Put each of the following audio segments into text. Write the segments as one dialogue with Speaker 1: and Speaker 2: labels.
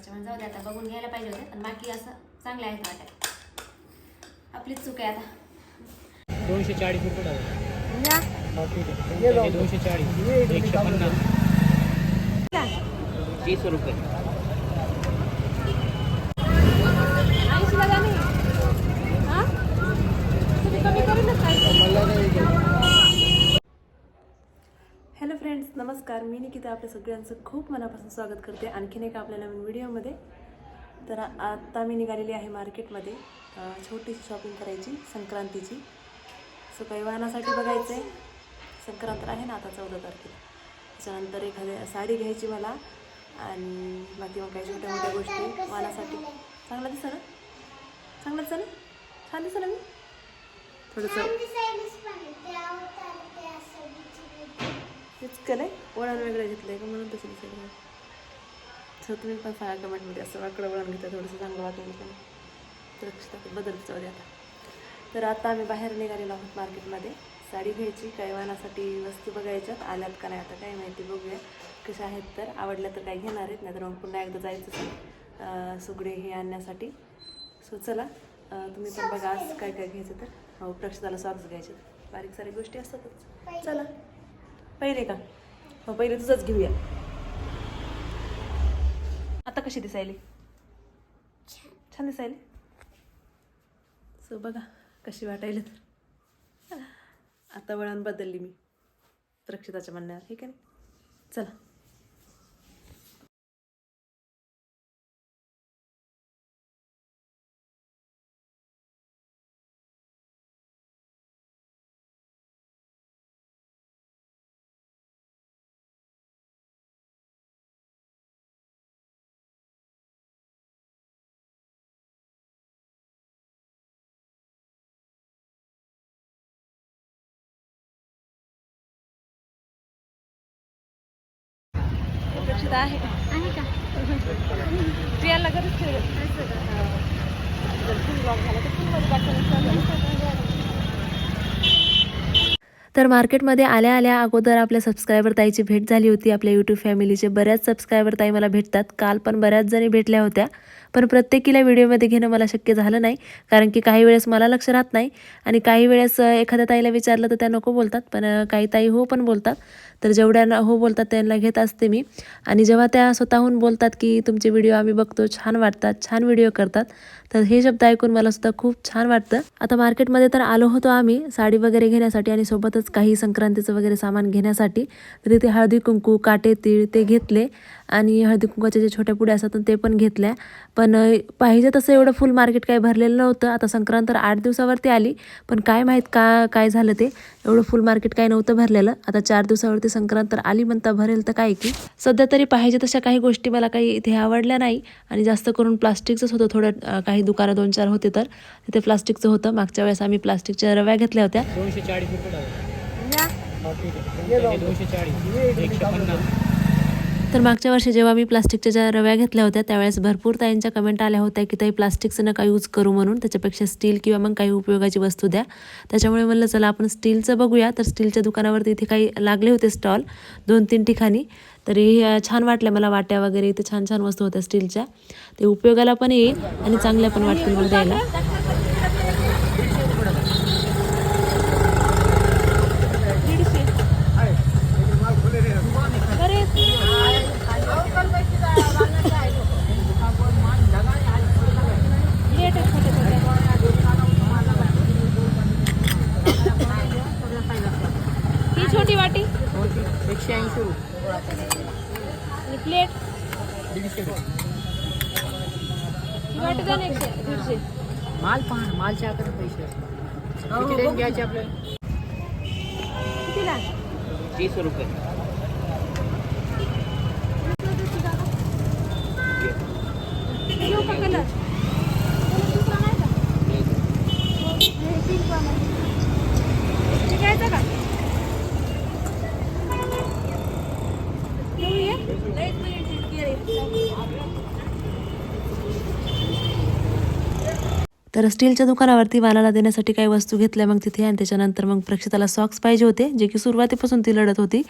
Speaker 1: त्याच्यामुळे जाऊ दे आता बघून घ्यायला पाहिजे होते पण बाकी असं चांगले आहेत वाट्या आपलीच चूक आहे आता.
Speaker 2: दोनशे चाळीस रुपये आहे. दोनशे चाळीस. एकशे पन्नास. तीस रुपये.
Speaker 3: हॅलो फ्रेंड्स नमस्कार. मी निकिता आपल्या सगळ्यांचं खूप मनापासून स्वागत करते. आणखीन एका आपल्या नवीन व्हिडिओमध्ये. तर आत्ता आता मी निघालेली आहे मार्केटमध्ये छोटीशी शॉपिंग करायची संक्रांतीची. सो काही वाहनासाठी बघायचं आहे संक्रांत आहे ना आता चौदा तारखेला. त्याच्यानंतर एखाद्या साडी घ्यायची मला आणि बाकी मग काही छोट्या मोठ्या गोष्टी वाहनासाठी. चांगला दिसा ना? चांगला दिसा ना? छान दिसा ना? मी थोडंसं तेच केलं आहे वळण वेगळं घेतलं आहे का? म्हणून तसं दिसायला सर तुम्ही पण सांगा कमेंटमध्ये असं वाकडं वळण घेता थोडंसं चांगलं वाटलं पण सुरक्षित बदलचं होते आता. तर आता आम्ही बाहेर निघालेलो आहोत मार्केटमध्ये. साडी घ्यायची कैवानासाठी वाहनासाठी वस्तू बघायच्यात. आल्यात का नाही आता काय माहिती बघूया कशा आहेत तर. आवडल्या तर काही घेणार आहेत नाहीतर मग पुन्हा एकदा जायचं सुगडे हे आणण्यासाठी. सो चला तुम्ही पण बघा आज काय काय घ्यायचं तर. हो प्रक्षाला सॉक्स घ्यायचे. बारीक सारी गोष्टी असतातच. चला. पहिले का? हो पहिले तुझंच घेऊया. आता कशी दिसायली? छान दिसायली. सो बघा कशी वाटायली तर. आता वळण बदलली मी. रक्षिताच्या म्हणण्यावर ठीक आहे चला. प्रक्षिता आहे.
Speaker 1: का?
Speaker 3: प्रियाला गरज तर मार्केटमध्ये आल्या आल्या अगोदर आपल्या सबस्क्रायबर ताईची भेट झाली होती. आपल्या यूट्यूब फॅमिलीचे बऱ्याच सबस्क्रायबर ताई मला भेटतात. काल पण बऱ्याच जणी भेटल्या होत्या. पण प्रत्येकीला व्हिडिओमध्ये घेणं मला शक्य झालं नाही. कारण की काही वेळेस मला लक्ष राहत नाही आणि काही वेळेस एखाद्या ताईला विचारलं तर त्या नको बोलतात. पण काही ताई हो पण बोलतात. तर जेवढ्या हो बोलतात त्यांना घेत असते मी. आणि जेव्हा त्या स्वतःहून बोलतात की तुमचे व्हिडिओ आम्ही बघतो छान वाटतात छान व्हिडिओ करतात. तर हे शब्द ऐकून मला सुद्धा खूप छान वाटतं. आता मार्केटमध्ये तर आलो होतो आम्ही साडी वगैरे घेण्यासाठी आणि सोबतच काही संक्रांतीचं वगैरे सामान घेण्यासाठी. तर तिथे हळदी कुंकू काटे तीळ ते घेतले. आणि हळदी कुंकाच्या जे छोट्या पुड्या असतात ते पण घेतल्या. पण पाहिजे तसं एवढं फुल मार्केट काही भरलेलं नव्हतं. आता संक्रांत तर आठ दिवसावरती आली पण काय माहीत का काय झालं ते. एवढं फुल मार्केट काय नव्हतं भरलेलं. आता चार दिवसावरती संक्रांत तर आली म्हणता भरेल तर काय की. सध्या तरी पाहिजे तशा काही गोष्टी मला काही इथे आवडल्या नाही. आणि जास्त करून प्लास्टिकचंच होतं थोडं काही दुकानं दोन चार होते तर. तिथे प्लास्टिकचं होतं. मागच्या वेळेस आम्ही प्लास्टिकच्या रव्या घेतल्या होत्या.
Speaker 2: दोनशे चाळीस रुपये दोनशे चाळीस. एकशे पन्नास.
Speaker 3: तर मागच्या वर्षी जेव्हा मी प्लास्टिकच्या ज्या रव्या घेतल्या होत्या त्यावेळेस भरपूर ताईंच्या कमेंट आल्या होत्या की ताई प्लास्टिकचं नका यूज करू म्हणून. त्याच्यापेक्षा स्टील किंवा मग काही उपयोगाची वस्तू द्या. त्याच्यामुळे म्हणलं चला आपण स्टीलचं बघूया. तर स्टीलच्या दुकानावरती इथे काही लागले होते स्टॉल दोन तीन ठिकाणी. तरी छान वाटल्या मला वाट्या वगैरे इथे छान छान वस्तू होत्या स्टीलच्या ते उपयोगाला पण येईल आणि चांगल्या पण वाटतील मग द्यायला
Speaker 1: ही छोटी वाटी
Speaker 2: एकशे ऐंशी रुपये
Speaker 1: आणि प्लेट
Speaker 2: दीडशे रुपये
Speaker 1: ही वाटी द्या ना एकशे दीडशे
Speaker 2: माल पहा मालच्या आकडे पैसे असतात. किती लेन घ्यायचे आपल्याला?
Speaker 1: कितीला
Speaker 2: तीस रुपये.
Speaker 1: घेऊ का कलर?
Speaker 3: तर स्टीलच्या दुकानावरती वालाला देण्यासाठी काही वस्तू घेतल्या मग तिथे आणि त्याच्यानंतर मग प्रक्षिताला सॉक्स पाहिजे होते जे की सुरुवातीपासून ती लढत होती.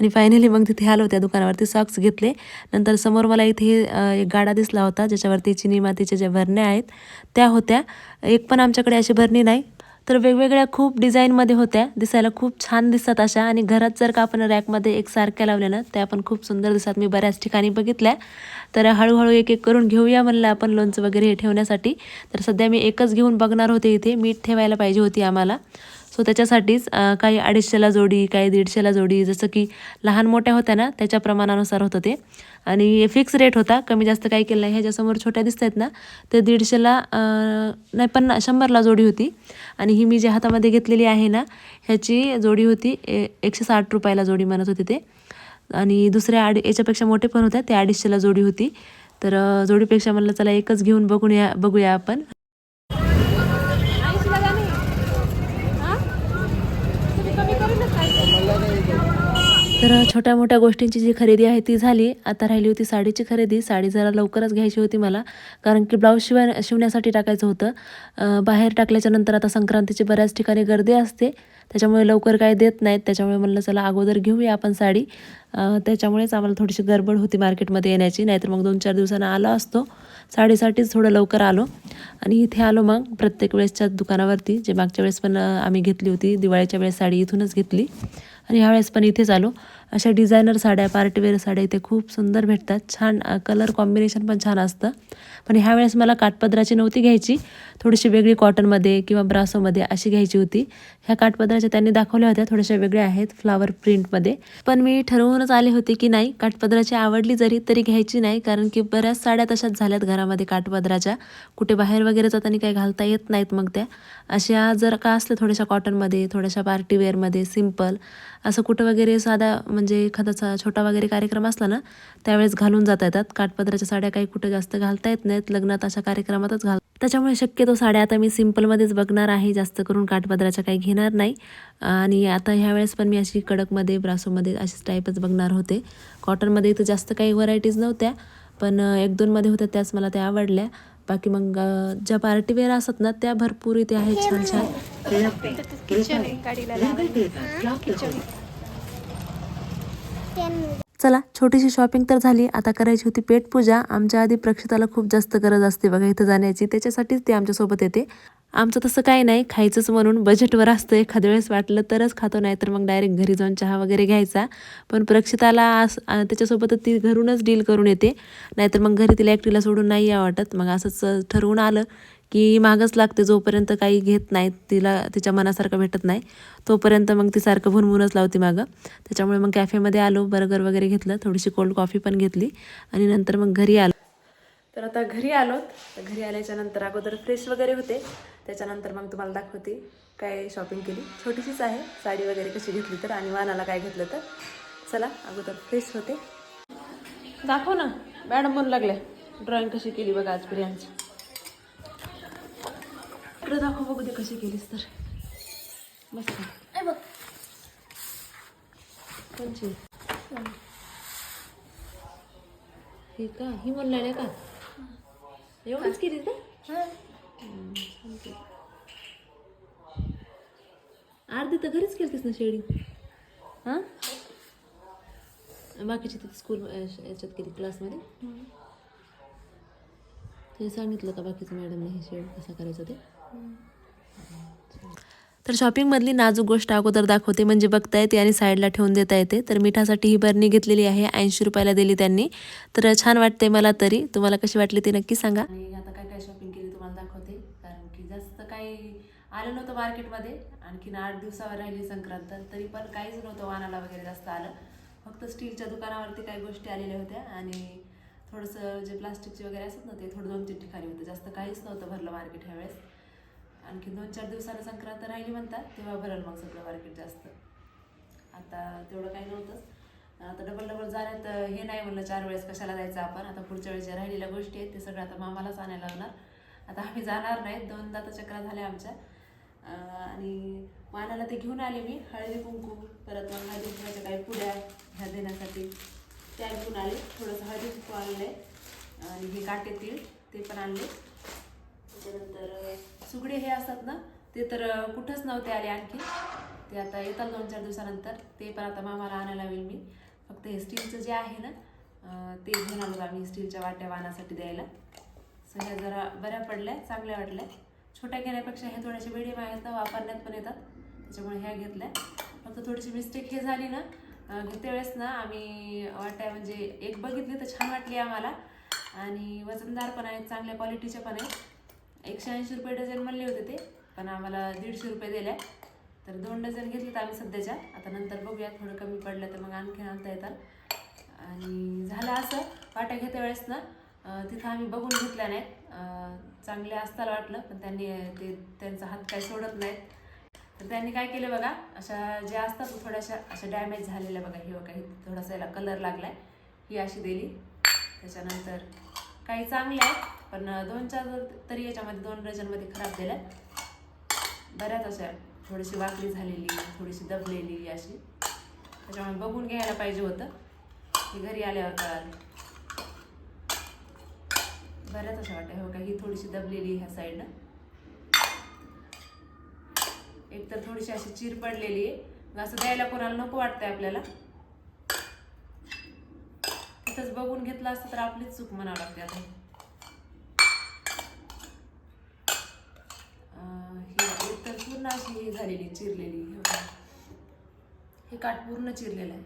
Speaker 3: आणि फायनली मग तिथे आलो त्या दुकानावरती सॉक्स घेतले. नंतर समोर मला इथे एक गाडा दिसला होता ज्याच्यावरती चिनी मातीच्या ज्या भरण्या आहेत त्या होत्या. एक पण आमच्याकडे अशी भरणी नाही. तर वेगवेगळ्या खूप डिझाईनमध्ये होत्या. दिसायला खूप छान दिसतात अशा. आणि घरात जर का आपण रॅकमध्ये एक सारख्या लावल्या ना त्या पण खूप सुंदर दिसतात. मी बऱ्याच ठिकाणी बघितल्या. तर हळूहळू एक एक करून घेऊया म्हणलं आपण लोणचं वगैरे हे ठेवण्यासाठी. तर सध्या मी एकच घेऊन बघणार होते इथे. मीठ ठेवायला पाहिजे होती आम्हाला. सो त्याच्यासाठीच काही अडीचशेला जोडी काही दीडशेला जोडी जसं की लहान मोठ्या होत्या ना त्याच्या प्रमाणानुसार होतं ते. आणि फिक्स रेट होता कमी जास्त काही केलं नाही. ह्याच्यासमोर छोट्या दिसत आहेत ना ते दीडशेला नाही पन्ना शंभरला जोडी होती. आणि ही मी जी हातामध्ये घेतलेली आहे ना ह्याची जोडी होती ए एकशे साठ रुपयाला जोडी म्हणत होते ते. आणि दुसऱ्या आडी याच्यापेक्षा मोठे पण होत्या ते अडीचशेला जोडी होती. तर जोडीपेक्षा म्हणलं चला एकच घेऊन बघूया बघूया आपण. तर छोट्या मोठ्या गोष्टींची जी खरेदी आहे ती झाली. आता राहिली होती साडीची खरेदी. साडी जरा लवकरच घ्यायची होती मला कारण की ब्लाऊज शिवाय शिवण्यासाठी टाकायचं होतं. बाहेर टाकल्याच्या नंतर आता संक्रांतीची बऱ्याच ठिकाणी गर्दी असते. त्याच्यामुळे लवकर काय देत नाहीत. त्याच्यामुळे म्हणलं चला अगोदर घेऊया आपण साडी. त्याच्यामुळेच आम्हाला थोडीशी गडबड होती मार्केटमध्ये येण्याची. नाहीतर मग दोन चार दिवसानं आलो असतो. साडीसाठीच थोडं लवकर आलो. आणि इथे आलो मग प्रत्येक वेळेसच्या दुकानावरती जे मागच्या वेळेस पण आम्ही घेतली होती. दिवाळीच्या वेळेस साडी इथूनच घेतली. आणि ह्यावेळेस पण इथेच आलो. अशा डिझायनर साड्या पार्टीवेअर साड्या इथे खूप सुंदर भेटतात. छान कलर कॉम्बिनेशन पण छान असतं. पण ह्यावेळेस मला काठपदराची नव्हती घ्यायची. थोडीशी वेगळी कॉटनमध्ये किंवा ब्रासोमध्ये अशी घ्यायची होती. ह्या काठपदराच्या त्यांनी दाखवल्या होत्या. थोड्याशा वेगळ्या आहेत फ्लावर प्रिंटमध्ये पण मी ठरवूनच आले होते की नाही काठपदराची आवडली जरी तरी घ्यायची नाही. कारण की बऱ्याच साड्या तशाच झाल्यात घरामध्ये काठपदराच्या कुठे बाहेर वगैरे जाताना काही घालता येत नाहीत मग त्या. अशा जर का असलं थोड्याशा कॉटनमध्ये थोड्याशा पार्टीवेअरमध्ये सिंपल असं कुठं वगैरे साधा म्हणजे एखादाचा छोटा वगैरे कार्यक्रम असला ना त्यावेळेस घालून जाता येतात. काठपदराच्या साड्या काही कुठं जास्त घालता येत नाहीत. लग्नात अशा कार्यक्रमातच घाल. त्याच्यामुळे शक्यतो साड्या आता मी सिम्पलमध्येच बघणार आहे. जास्त करून काठपदराच्या काही घेणार नाही. आणि आता ह्यावेळेस पण मी अशी कडकमध्ये ब्रासोमध्ये अशीच टाईपच बघणार होते. कॉटनमध्ये इथं जास्त काही व्हरायटीज नव्हत्या पण एक दोनमध्ये होत्या त्याच मला त्या आवडल्या. बाकी मग ज्या ज्या पार्टीवेअर असतात ना त्या भरपूर इथे आहेत छान छान. चला छोटीशी शॉपिंग तर झाली. आता करायची होती पेटपूजा आमच्या आधी प्रक्षिताला खूप जास्त गरज असते बघा इथं जाण्याची. त्याच्यासाठीच ते आमच्यासोबत येते. आमचं तसं काही नाही खायचंच म्हणून बजेटवर असतं. एखाद्या वेळेस वाटलं तरच खातो नाही तर मग डायरेक्ट घरी जाऊन चहा वगैरे घ्यायचा. पण प्रक्षिताला आस त्याच्यासोबत ती घरूनच डील करून येते. नाहीतर मग घरी तिला एकटीला सोडून नाही या वाटत. मग असंच ठरवून आलं की मागच लागते. जोपर्यंत काही घेत नाहीत तिला तिच्या मनासारखं भेटत नाही तोपर्यंत मग ती सारखं भुनभुनच लावते मागं. त्याच्यामुळे मग कॅफेमध्ये आलो बर्गर वगैरे घेतलं थोडीशी कोल्ड कॉफी पण घेतली आणि नंतर मग घरी आलो. तर आता घरी आलो तर घरी आल्याच्यानंतर अगोदर फ्रेश वगैरे होते. त्याच्यानंतर मग तुम्हाला दाखवते काय शॉपिंग केली. छोटीशीच आहे. साडी वगैरे कशी घेतली तर आणि वानाला काय घेतलं तर. चला अगोदर फ्रेश होते. दाखव ना. मॅडम म्हणू लागले ड्रॉइंग कशी केली बघा आज प्रियांची इकडे दाखव बघू दे कशी केलीस तर. मस्त. कोणची? ही का? ही म्हणलेल्या का? एवढंच केली केली. अर्धी तर घरीच केलतीस ना शेडिंग. हां? बाकीची तिथे स्कूल याच्यात केली क्लासमध्ये ते सांगितलं का बाकीचं मॅडमने हे शेड कसा करायचं ते. तर शॉपिंगमधली नाजूक गोष्ट अगोदर दाखवते. म्हणजे बघता येते आणि साईडला ठेवून देता येते. तर मिठासाठी ही बरणी घेतलेली आहे. ऐंशी रुपयाला दिली त्यांनी. तर छान वाटते मला तरी. तुम्हाला कशी वाटली ते नक्की सांगा. आता काय काय शॉपिंग केली तुम्हाला दाखवते. कारण की जास्त काही आलं नव्हतं मार्केटमध्ये आणखीन आठ दिवसावर राहिली संक्रांत. तरी पण काहीच नव्हतं वानाला वगैरे जास्त आलं. फक्त स्टीलच्या दुकानावरती काही गोष्टी आलेल्या होत्या. आणि थोडंसं जे प्लास्टिकचे वगैरे असतात ना ते थोडं दोन तीन ठिकाणी होतं. जास्त काहीच नव्हतं भरलं मार्केट ह्यावेळेस. आणखी दोन चार दिवसानं संक्रांत राहिली म्हणतात तेव्हा भरल मग सगळं मार्केट जास्त. आता तेवढं काही नव्हतंच. आता डबल डबल जाण्यात हे नाही म्हणलं चार वेळेस कशाला जायचं आपण. आता पुढच्या वेळेस ज्या राहिलेल्या गोष्टी आहेत ते सगळं आता मामालाच आणायला लागणार आता आम्ही जाणार नाही दोनदा तर चक्रा झाल्या आमच्या. आणि मानाला ते घेऊन आले मी. हळदी कुंकू परत मग हळदी कुंकूच्या काही पुड्या ह्या देण्यासाठी. त्या घेऊन आले. थोडंसं हळदी कुंकू आणलं आहे आणि हे काटे तीळ ते पण आणले. त्याच्यानंतर सुगडे हे असतात ना ते तर कुठंच नव्हते आले आणखी. ते आता येतात दोन चार दिवसानंतर. ते पण आता मामाला आणायला लावेल मी. फक्त हे स्टीलचं जे आहे ना ते घेऊन आलो आम्ही स्टीलच्या वाट्या वाहनासाठी द्यायला. सो ह्या जरा बऱ्या पडल्या चांगल्या वाटल्या. छोट्या घेण्यापेक्षा ह्या थोड्याशा मिडियम आहेत ना वापरण्यात पण येतात. त्याच्यामुळे ह्या घेतल्या. फक्त थोडीशी मिस्टेक हे झाली ना घेते वेळेस ना आम्ही वाट्या म्हणजे एक बघितली तर छान वाटली आम्हाला. आणि वजनदार पण आहेत चांगल्या क्वालिटीच्या पण आहेत. एकशे ऐंशी रुपये डझन म्हणले होते ते पण आम्हाला दीडशे रुपये दिल्या तर दोन डझन घेतलेत आम्ही सध्याच्या. आता नंतर बघूया थोडं कमी पडलं तर मग आणखी आणता येतात आणि झालं असं वाट्या घेत्या वेळेस ना तिथं आम्ही बघून घेतल्या नाहीत. चांगले असताना वाटलं पण त्यांनी ते त्यांचा हात काय सोडत नाहीत. तर त्यांनी काय केलं बघा अशा ज्या असतात थोड्याशा अशा डॅमेज झालेल्या बघा हे बघा ही थोडासा याला कलर लागला आहे ही अशी दिली. त्याच्यानंतर काही चांगले आहेत पण दोन चार तरी याच्यामध्ये दोन डझनमध्ये खराब दिल्या बऱ्याच अशा थोडीशी वाकडी झालेली थोडीशी दबलेली अशी. त्याच्यामुळे बघून घ्यायला पाहिजे होतं. की घरी आल्यावर कळालं. बऱ्याच अशा वाटल्या. हो का ही थोडीशी दबलेली ह्या साईडनं एक तर थोडीशी अशी चीर पडलेली आहे. मग असं द्यायला कोणाला नको वाटतंय आपल्याला. तिथंच बघून घेतलं असतं तर आपलीच चूक म्हणावं लागते आता. हे तर पूर्ण अशी हे झालेली चिरलेली. हे काठ पूर्ण चिरलेलं आहे.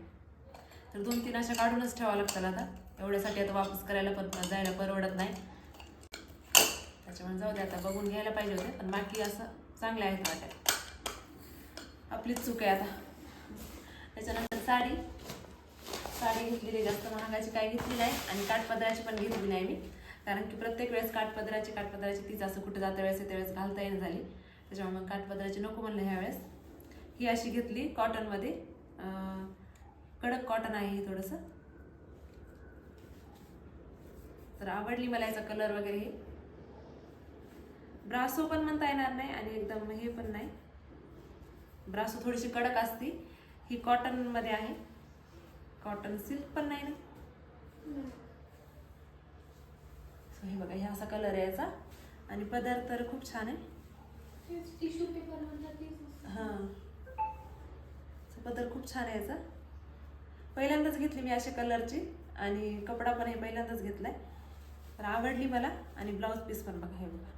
Speaker 3: तर दोन तीन अशा काढूनच ठेवावं लागतात आता. एवढ्यासाठी आता वापस करायला पण जायला परवडत नाही. त्याच्यामुळे जाऊ दे आता बघून घ्यायला पाहिजे होते पण बाकी असं चांगले आहेत वाटत आपलीच चूक आहे आता. त्याच्यानंतर साडी. साडी घेतलेली जास्त महागाची काही घेतली नाही आणि काठपदराची पण घेतली नाही मी. कारण की प्रत्येक वेळेस काठपदराची काठपदराची तीच असं कुठं जाता वेळेस त्यावेळेस घालता येणं झाली. त्याच्यामुळे मग काठपदराची नको म्हणलं ह्या वेळेस. ही अशी घेतली कॉटनमध्ये कडक कॉटन आहे हे थोडंसं. तर आवडली मला याचा कलर वगैरे हे. ब्रासो पण म्हणता येणार नाही आणि एकदम हे पण नाही. ब्रासो थोडीशी कडक असती. ही कॉटनमध्ये आहे. कॉटन सिल्क पण नाही ना? सो हे बघा हे असा कलर आहे याचा. आणि पदर तर खूप छान आहे.
Speaker 1: टिश्यू पेपर
Speaker 3: हां. पदर खूप छान आहे याचा. पहिल्यांदाच घेतली मी अशा कलरची आणि कपडा पण हे पहिल्यांदाच घेतलाय. तर आवडली मला. आणि ब्लाऊज पीस पण बघा हे बघा.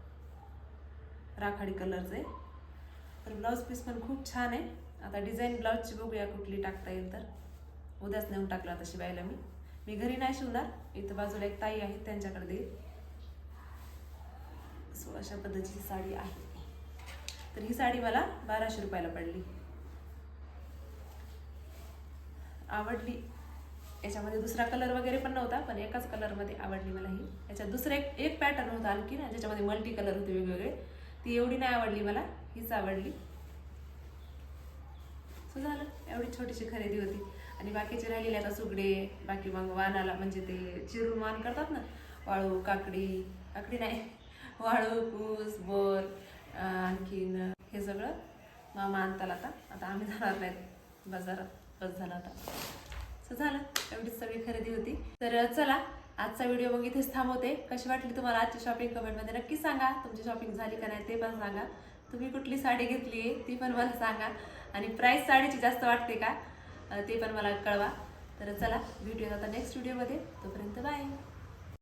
Speaker 3: राखाडी कलरचं आहे. तर ब्लाऊज पीस पण खूप छान आहे. आता डिझाईन ब्लाऊजची बघूया कुठली टाकता येईल तर. उद्याच नेऊन टाकलं आता शिवायला मी. मी घरी नाही शिवणार. इथं बाजूला एक ताई आहे त्यांच्याकडे देईल. सो अशा पद्धतीची साडी आहे. तर ही साडी मला बाराशे रुपयाला पडली. आवडली. याच्यामध्ये दुसरा कलर वगैरे पण नव्हता पण एकाच कलरमध्ये आवडली मला ही. याच्यात दुसरं एक एक पॅटर्न होता आणखी ना ज्याच्यामध्ये मल्टी कलर होते वेगवेगळे. ती एवढी नाही आवडली मला हीच आवडली. सो झालं. एवढी छोटीशी खरेदी होती. आणि बाकीचे राहिलेले आता सुगडे बाकी मग वानाला म्हणजे ते चिरून वाण करतात ना वाळू काकडी काकडी नाही. वाळू कूस बोर आणखीन हे सगळं मामा आणताल आता. आता आम्ही जाणार नाहीत बाजारात. बस झाला आता. सो झालं. एवढीच सगळी खरेदी होती. तर चला आजचा व्हिडिओ मग इथेच थांबवते. कशी वाटली तुम्हाला आजची शॉपिंग कमेंटमध्ये नक्की सांगा. तुमची शॉपिंग झाली का नाही ते पण सांगा. तुम्ही कुठली साडी घेतली आहे ती पण मला सांगा. आणि प्राईस साडीची जास्त वाटते का ते पण मला कळवा. तर चला भेटूया आता नेक्स्ट व्हिडिओमध्ये तोपर्यंत बाय